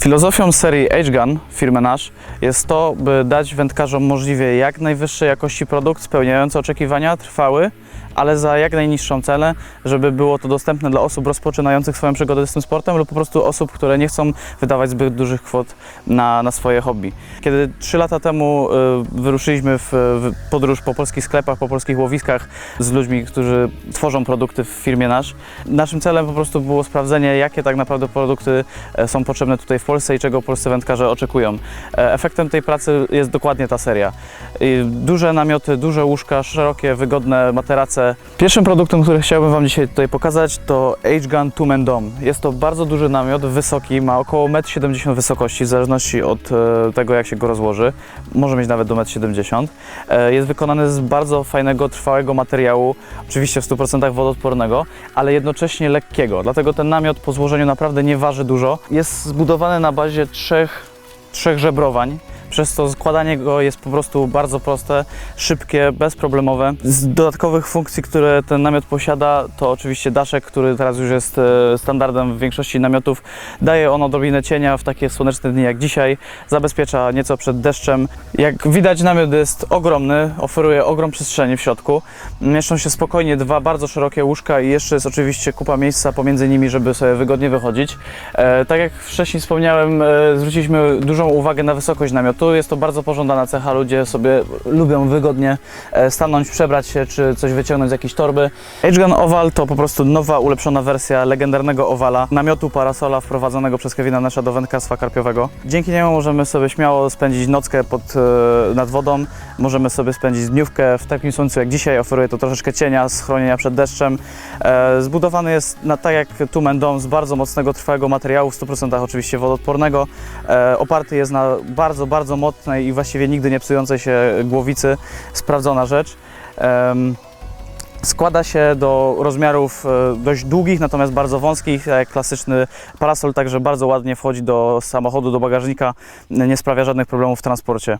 Filozofią serii H-Gun firmy nasz jest to, by dać wędkarzom możliwie jak najwyższej jakości produkt spełniający oczekiwania, trwały, ale za jak najniższą cenę, żeby było to dostępne dla osób rozpoczynających swoją przygodę z tym sportem lub po prostu osób, które nie chcą wydawać zbyt dużych kwot na, na swoje hobby. Kiedy trzy lata temu y, wyruszyliśmy w, w podróż po polskich sklepach, po polskich łowiskach z ludźmi, którzy tworzą produkty w firmie nasz, naszym celem po prostu było sprawdzenie, jakie tak naprawdę produkty e, są potrzebne tutaj w Polsce i czego polscy wędkarze oczekują. E, Efektem tej pracy jest dokładnie ta seria. Duże namioty, duże łóżka, szerokie, wygodne materace. Pierwszym produktem, który chciałbym Wam dzisiaj tutaj pokazać to H-Gun Two Man Dome. Jest to bardzo duży namiot, wysoki, ma około 1,70 m wysokości, w zależności od e, tego jak się go rozłoży. Może mieć nawet do 1,70 m. E, Jest wykonany z bardzo fajnego, trwałego materiału, oczywiście w 100% wodoodpornego, ale jednocześnie lekkiego. Dlatego ten namiot po złożeniu naprawdę nie waży dużo. Jest zbudowany na bazie trzech, trzech żebrowań. Przez to składanie go jest po prostu bardzo proste, szybkie, bezproblemowe. Z dodatkowych funkcji, które ten namiot posiada, to oczywiście daszek, który teraz już jest e, standardem w większości namiotów. Daje on odrobinę cienia w takie słoneczne dni jak dzisiaj, zabezpiecza nieco przed deszczem. Jak widać namiot jest ogromny, oferuje ogrom przestrzeni w środku. Mieszczą się spokojnie dwa bardzo szerokie łóżka i jeszcze jest oczywiście kupa miejsca pomiędzy nimi, żeby sobie wygodnie wychodzić. E, tak jak wcześniej wspomniałem, e, zwróciliśmy dużą uwagę na wysokość namiotu. Jest to bardzo pożądana cecha. Ludzie sobie lubią wygodnie e, stanąć, przebrać się czy coś wyciągnąć z jakiejś torby. H-Gun Oval to po prostu nowa, ulepszona wersja legendarnego Owala, namiotu parasola wprowadzonego przez Kevina Nasza do wędkarstwa karpiowego. Dzięki niemu możemy sobie śmiało spędzić nockę pod, e, nad wodą, możemy sobie spędzić dniówkę w takim słońcu jak dzisiaj. Oferuje to troszeczkę cienia, schronienia przed deszczem. E, zbudowany jest na, tak jak Tumen Dome z bardzo mocnego, trwałego materiału, w 100% oczywiście wodoodpornego. Oparty jest na bardzo, bardzo mocnej i właściwie nigdy nie psującej się głowicy. Sprawdzona rzecz. Składa się do rozmiarów e, dość długich, natomiast bardzo wąskich, jak klasyczny parasol, także bardzo ładnie wchodzi do samochodu, do bagażnika, nie sprawia żadnych problemów w transporcie.